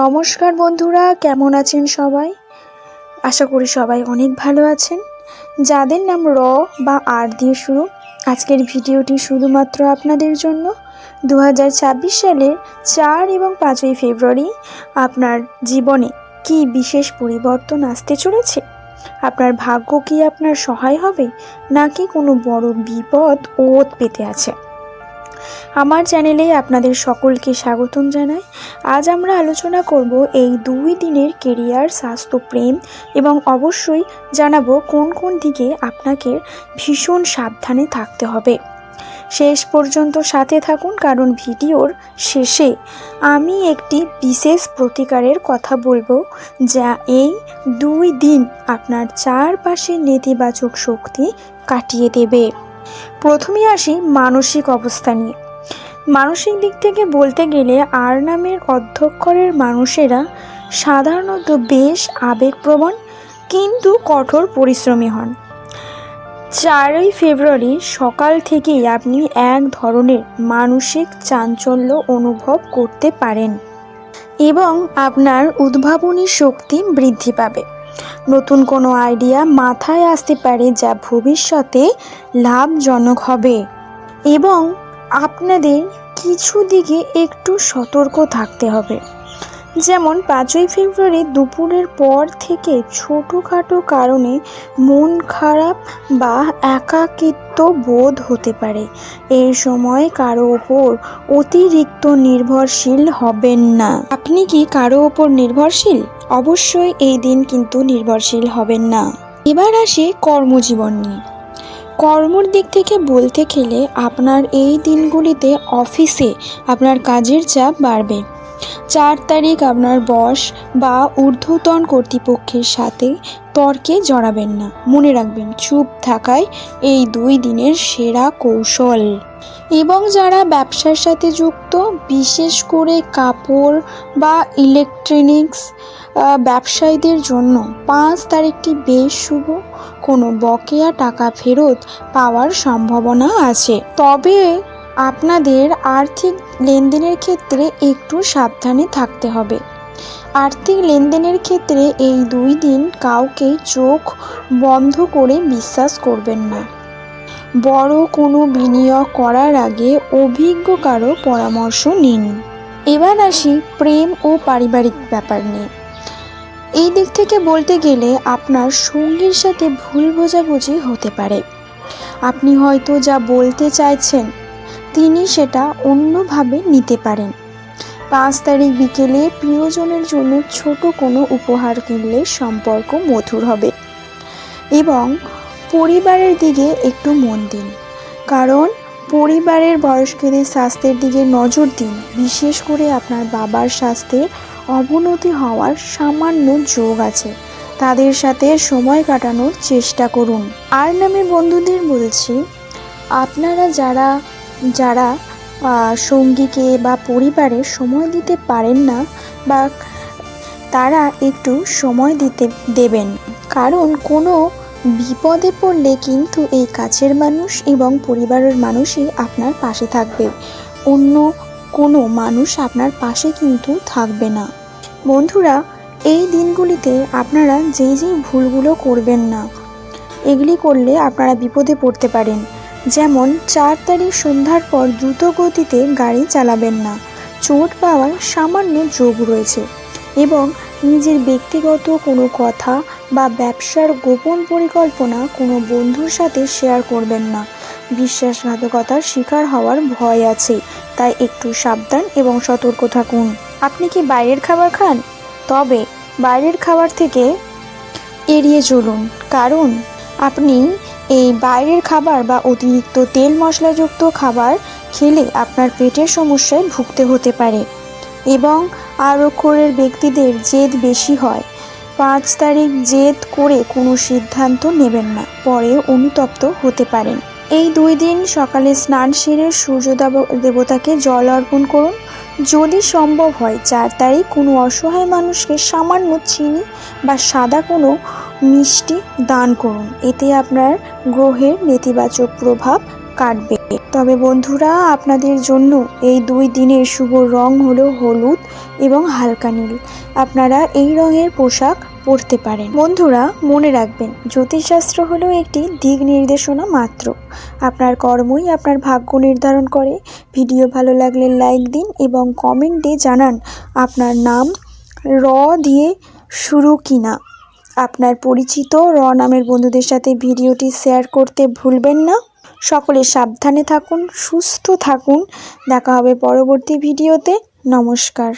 নমস্কার বন্ধুরা, কেমন আছেন সবাই? আশা করি সবাই অনেক ভালো আছেন। যাদের নাম র বা আর দিয়ে শুরু, আজকের ভিডিওটি শুধুমাত্র আপনাদের জন্য। দু হাজার ছাব্বিশ সালের চার এবং পাঁচই ফেব্রুয়ারি আপনার জীবনে কি বিশেষ পরিবর্তন আসতে চলেছে? আপনার ভাগ্য কি আপনার সহায় হবে? নাকি কোনো বড় বিপদ ওত পেতে আছে? আমার চ্যানেলে আপনাদের সকলকে স্বাগতম জানাই। আজ আমরা আলোচনা করব এই দুই দিনের কেরিয়ার, স্বাস্থ্য, প্রেম এবং অবশ্যই জানাব কোন কোন দিকে আপনাকে ভীষণ সাবধানে থাকতে হবে। শেষ পর্যন্ত সাথে থাকুন কারণ ভিডিওর শেষে আমি একটি বিশেষ প্রতিকারের কথা বলব যা এই দুই দিন আপনার চারপাশে নেতিবাচক শক্তি কাটিয়ে দেবে। প্রথমে আসি মানসিক অবস্থা নিয়ে। মানসিক দিক থেকে বলতে গেলে আর নামের অধ্যক্ষরের মানুষেরা সাধারণত বেশ আবেগপ্রবণ কিন্তু কঠোর পরিশ্রমী হন। চারই ফেব্রুয়ারি সকাল থেকেই আপনি এক ধরনের মানসিক চাঞ্চল্য অনুভব করতে পারেন এবং আপনার উদ্ভাবনী শক্তি বৃদ্ধি পাবে। নতুন কোনো আইডিয়া মাথায় আসতে পারে যা ভবিষ্যতে লাভজনক হবে। এবং আপনাদের কিছু দিকে একটু সতর্ক থাকতে হবে। যেমন, পাঁচই ফেব্রুয়ারি দুপুরের পর থেকে ছোটোখাটো কারণে মন খারাপ বা একাকিত্ব বোধ হতে পারে। এই সময় কারও ওপর অতিরিক্ত নির্ভরশীল হবেন না। আপনি কি কারও ওপর নির্ভরশীল? অবশ্যই এই দিন কিন্তু নির্ভরশীল হবেন না। এবার আসি কর্মজীবন নিয়ে। কর্মর দিক থেকে বলতে গেলে আপনার এই দিনগুলিতে অফিসে আপনার কাজের চাপ বাড়বে। চার তারিখ আপনার বস বা ঊর্ধ্বতন কর্তৃপক্ষের সাথে তর্কে জড়াবেন না। মনে রাখবেন, চুপ থাকায় এই দুই দিনের সেরা কৌশল। এবং যারা ব্যবসার সাথে যুক্ত, বিশেষ করে কাপড় বা ইলেকট্রনিক্স ব্যবসায়ীদের জন্য পাঁচ তারিখটি বেশ শুভ। কোনো বকেয়া টাকা ফেরত পাওয়ার সম্ভাবনা আছে। তবে আপনাদের আর্থিক লেনদেনের ক্ষেত্রে একটু সাবধানে থাকতে হবে। আর্থিক লেনদেনের ক্ষেত্রে এই দুই দিন কাউকে চোখ বন্ধ করে বিশ্বাস করবেন না। বড় কোনো বিনিয়োগ করার আগে অভিজ্ঞ কারও পরামর্শ নিন। এবার আসি প্রেম ও পারিবারিক ব্যাপার নিয়ে। এই দিক থেকে বলতে গেলে আপনার সঙ্গীর সাথে ভুল বোঝাবুঝি হতে পারে। আপনি হয়তো যা বলতে চাইছেন তিনি সেটা অন্যভাবে নিতে পারেন। পাঁচ তারিখ বিকেলে প্রিয়জনের জন্য ছোট কোনো উপহার কিনলে সম্পর্ক মধুর হবে এবং পরিবারের দিকে একটু মন দিন। কারণ পরিবারের বয়স্কদের স্বাস্থ্যের দিকে নজর দিন। বিশেষ করে আপনার বাবার স্বাস্থ্যের অবনতি হওয়ার সামান্য যোগ আছে। তাদের সাথে সময় কাটানোর চেষ্টা করুন। আর নামে বন্ধুদের বলছি, আপনারা যারা যারা সঙ্গীকে বা পরিবারে সময় দিতে পারেন না বা তারা একটু সময় দিতে, দেবেন। কারণ কোনো বিপদে পড়লে কিন্তু এই কাছের মানুষ এবং পরিবারের মানুষই আপনার পাশে থাকবে। অন্য কোনো মানুষ আপনার পাশে কিন্তু থাকবে না। বন্ধুরা, এই দিনগুলিতে আপনারা যেই যেই ভুলগুলো করবেন না, এগুলি করলে আপনারা বিপদে পড়তে পারেন। যেমন চার তারিখ সন্ধ্যার পর দ্রুত গতিতে গাড়ি চালাবেন না। চোট পাওয়ার সামান্য যোগ রয়েছে এবং নিজের ব্যক্তিগত কোনো কথা বা ব্যবসার গোপন পরিকল্পনা কোনো বন্ধুর সাথে শেয়ার করবেন না। বিশ্বাসঘাতকতার শিকার হওয়ার ভয় আছে, তাই একটু সাবধান এবং সতর্ক থাকুন। আপনি কি বাইরের খাবার খান? তবে বাইরের খাবার থেকে এড়িয়ে চলুন, কারণ আপনি এই বাইরের খাবার বা অতিরিক্ত তেল মশলাযুক্ত খাবার খেলে আপনার পেটের সমস্যায় ভুগতে হতে পারে এবং আর অক্ষরের ব্যক্তিদের জেদ বেশি হয়। পাঁচ তারিখ জেদ করে কোনো সিদ্ধান্ত নেবেন না, পরে অনুতপ্ত হতে পারেন। এই দুই দিন সকালে স্নান সেরে সূর্য দেবতাকে জল অর্পণ করুন। যদি সম্ভব হয়, চার তারিখ কোনো অসহায় মানুষকে সামান্য চিনি বা সাদা কোনো মিষ্টি দান করুন। এতে আপনার গ্রহের নেতিবাচক প্রভাব কাটবে। তবে বন্ধুরা, আপনাদের জন্য এই দুই দিনের শুভ রং হলো হলুদ এবং হালকা নীল। আপনারা এই রঙের পোশাক পরতে পারেন। বন্ধুরা, মনে রাখবেন, জ্যোতিষশাস্ত্র হলো একটি দিক নির্দেশনা মাত্র। আপনার কর্মই আপনার ভাগ্য নির্ধারণ করে। ভিডিও ভালো লাগলে লাইক দিন এবং কমেন্টে জানান আপনার নাম, র দিয়ে শুরু কিনা। আপনার পরিচিত র নামের বন্ধুদের সাথে ভিডিওটি শেয়ার করতে ভুলবেন না। সকলে সাবধানে থাকুন, সুস্থ থাকুন। দেখা হবে পরবর্তী ভিডিওতে। নমস্কার।